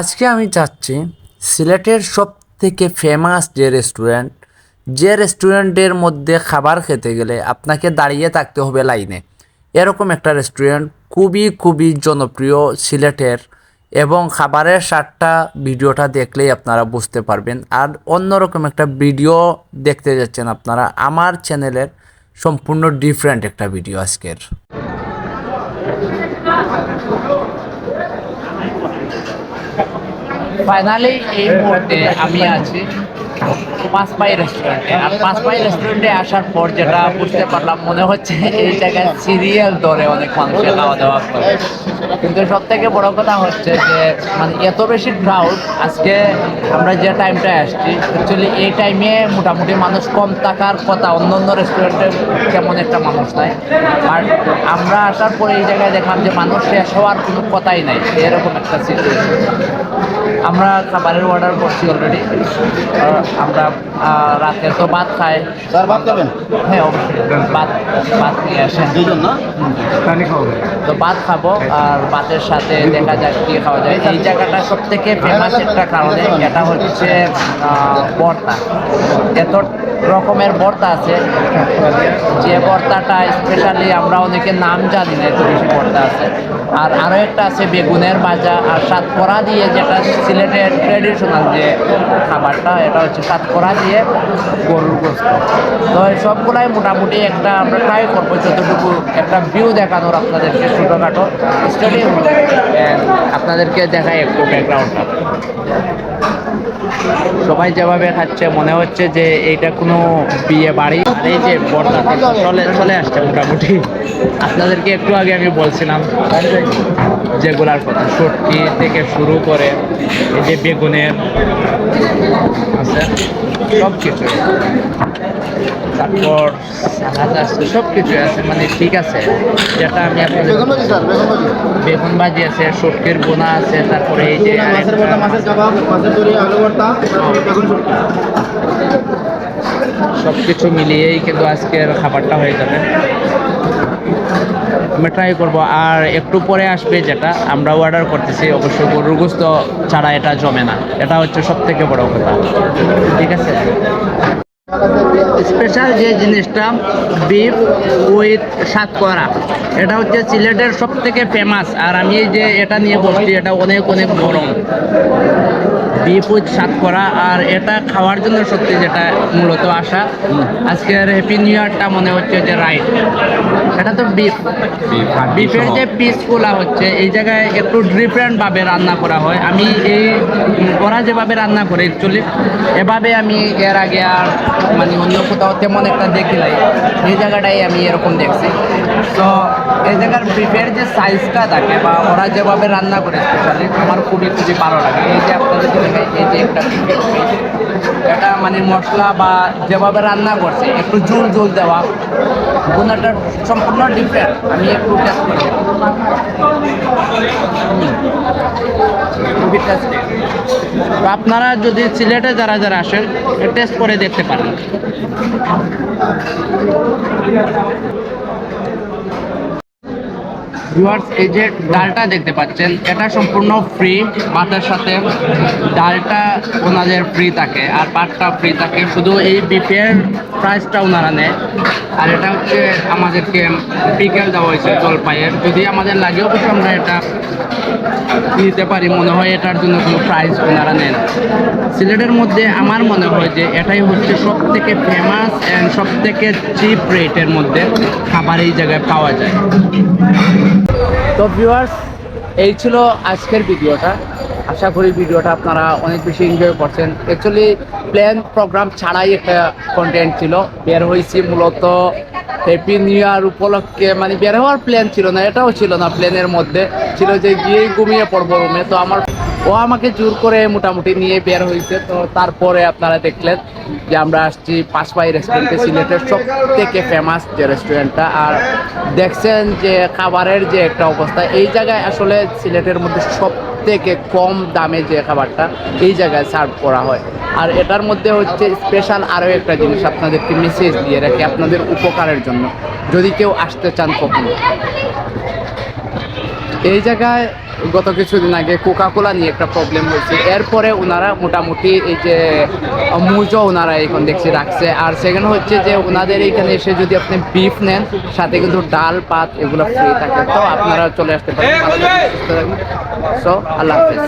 আজকে আমি চাচ্ছি সিলেটের সব থেকে ফেমাস যে রেস্টুরেন্ট যে রেস্টুরেন্টের মধ্যে খাবার খেতে গেলে আপনাকে দাঁড়িয়ে থাকতে হবে লাইনে। এরকম একটা রেস্টুরেন্ট খুবই খুবই জনপ্রিয় সিলেটের এবং খাবারের স্বাদটা ভিডিওটা দেখলেই আপনারা বুঝতে পারবেন। আর অন্যরকম একটা ভিডিও দেখতে যাচ্ছেন আপনারা, আমার চ্যানেলের সম্পূর্ণ ডিফারেন্ট একটা ভিডিও আজকের। ফাইনালি এই মুহূর্তে আমি আছি পাঁচপাই রেস্টুরেন্টে আর পাঁচপাই রেস্টুরেন্টে আসার পর যেটা বুঝতে পারলাম, মনে হচ্ছে এই জায়গায় সিরিয়াল ধরে অনেক মানুষের খাওয়া দাওয়া করে। কিন্তু সব থেকে বড় কথা হচ্ছে যে মানে এত বেশি ক্রাউড আজকে আমরা যে টাইমটায় আসছি অ্যাকচুয়ালি এই টাইমে মোটামুটি মানুষ কম থাকার কথা অন্য অন্য রেস্টুরেন্টে কেমন একটা মানুষ নাই। আর আমরা আসার পরে এই জায়গায় দেখলাম যে মানুষ শেষ হওয়ার কোনো কথাই নাই, এরকম একটা সিচুয়েশন আমরা খাবারের অর্ডার করছি অলরেডি আমরা রাতে তো ভাত খাই। স্যার ভাত খাবেন? হ্যাঁ অবশ্যই। ভাত ভাত নিয়ে আসেন। দুজন না? তো ভাত খাব আর ভাতের সাথে দেখা যাক কি খাওয়া যায়। এই জায়গাটা সব থেকে ফেমাস একটা কারণে এটা হচ্ছে বর্তা। এত রকমের বর্তা আছে যে ভর্তাটা স্পেশালি আমরা অনেকে নাম জানি না এত বেশি ভর্তা আছে। আর আরও একটা আছে বেগুনের ভাজা আর সাতকরা দিয়ে যেটা সিলেটের ট্রেডিশনাল যে খাবারটা, এটা হচ্ছে সাতকরা দিয়ে গরুর গোস্ত। তো সবগুলাই মোটামুটি একটা আমরা ট্রাই করব, যতটুকু একটা ভিউ দেখানোর আপনাদেরকে ছোটোখাটো স্টেডিয়াম আপনাদেরকে দেখায় একটু ব্যাকগ্রাউন্ডটা সবাই যেভাবে খাচ্ছে, মনে হচ্ছে যে এইটা কোনো বিয়ে বাড়ি। আর এই যে বর্তা চলে চলে আসছে মোটামুটি। আপনাদেরকে একটু আগে আমি বলছিলাম। যেগুলার কথা সটকি থেকে শুরু করে এই যে বেগুনের আছে সব কিছু তারপর সালাদ আছে সব কিছু আছে মানে ঠিক আছে। যেটা আমি বেগুন ভাজি আছে সটকির বোনা আছে তারপরে এই যে সব কিছু মিলিয়েই কিন্তু আজকের খাবারটা হয়ে যাবে। আমি ট্রাই করব। আর একটু পরে আসবে যেটা আমরা অর্ডার করতেছি। অবশ্য গরুর গোস্ত ছাড়া এটা জমে না। এটা হচ্ছে সব থেকে বড় কথা। ঠিক আছে? স্পেশাল যে জিনিসটা বিফ উইথ সাতকরা, এটা হচ্ছে সিলেটের সব থেকে ফেমাস আর আমি যে এটা নিয়ে বসছি, এটা অনেক অনেক গরম উইথ সাতকরা আর এটা খাওয়ার জন্য সত্যি যেটা মূলত আসা আজকের হ্যাপি নিউ ইয়ারটা মনে হচ্ছে যে রাইট এটা তো বিফ বিফের যে পিসগুলা হচ্ছে এই জায়গায় একটু ডিফারেন্ট ভাবে রান্না করা হয়। আমি এই ওরা যেভাবে রান্না করে অ্যাকচুয়ালি এভাবে আমি এর আগে আর মানে অন্য কোথাও তেমন একটা দেখি নাই। এই জায়গাটাই আমি এরকম দেখছি। তো এই জায়গার বিফের যে সাইজটা থাকে বা ওরা যেভাবে রান্না করে স্পেশালি আমার খুবই খুবই ভালো লাগে। এই যে আপনাদের এই যে একটা এটা মানে মশলা বা যেভাবে রান্না করছে, একটু ঝোল ঝোল দেওয়া, গুণাটা সম্পূর্ণ ডিফারেন্ট আমি একটু টেস্ট করি আপনারা যদি সিলেটে যারা যারা আসেন টেস্ট করে দেখতে পারেন। ভিউয়ার্স এই যে ডালটা দেখতে পাচ্ছেন, এটা সম্পূর্ণ ফ্রি ভাতের সাথে ডালটা ওনাদের ফ্রি থাকে, আর ভাতটা ফ্রি থাকে। শুধু এই বিফের প্রাইসটা ওনারা নেয়। আর এটা হচ্ছে আমাদেরকে পিকেল দেওয়া হয়েছে জলপাইয়ের। যদি আমাদের লাগে অবশ্যই আমরা এটা নিতে পারি। মনে হয় এটার জন্য কোনো প্রাইস ওনারা নেন সিলেটের মধ্যে আমার মনে হয় যে এটাই হচ্ছে সব থেকে ফেমাস অ্যান্ড সব থেকে চিপ রেটের মধ্যে খাবার এই জায়গায় পাওয়া যায়। তো ভিউয়ার্স এই ছিল আজকের ভিডিওটা। আশা করি ভিডিওটা আপনারা অনেক বেশি এনজয় করছেন। অ্যাকচুয়ালি প্ল্যান প্রোগ্রাম ছাড়াই একটা কন্টেন্ট ছিল। বের হয়েছি মূলত হ্যাপি নিউ ইয়ার উপলক্ষে মানে বের হওয়ার প্ল্যান ছিল না, এটাও ছিল না প্ল্যানের মধ্যে। ছিল যে গিয়েই ঘুমিয়ে পড়ব রুমে। তো আমার, ও আমাকে জোর করে মোটামুটি নিয়ে বের হয়েছে। তো তারপরে আপনারা দেখলেন যে আমরা আসছি পাঁচপাই রেস্টুরেন্টে সিলেটের সব থেকে ফেমাস যে রেস্টুরেন্টটা আর দেখছেন যে খাবারের যে একটা অবস্থা, এই জায়গায় আসলে সিলেটের মধ্যে সব থেকে কম দামে যে খাবারটা এই জায়গায় সার্ভ করা হয়। আর এটার মধ্যে হচ্ছে স্পেশাল আরও একটা জিনিস আপনাদেরকে মেসেজ দিয়ে রাখি, আপনাদের উপকারের জন্য। যদি কেউ আসতে চান কখনো। এই জায়গায় গত কিছুদিন আগে কোকা কোলা নিয়ে একটা প্রবলেম হয়েছে। এরপরে ওনারা মোটামুটি এই যে, মুজো ওনারা এখন দেখছি রাখছে। আর সেকেন্ড হচ্ছে যে ওনাদের এখানে এসে যদি আপনি বিফ নেন, সাথে কিন্তু ডাল, পাত এগুলো ফ্রি থাকে। তো আপনারা চলে আসতে পারেন। সো আল্লাহ হাফেজ।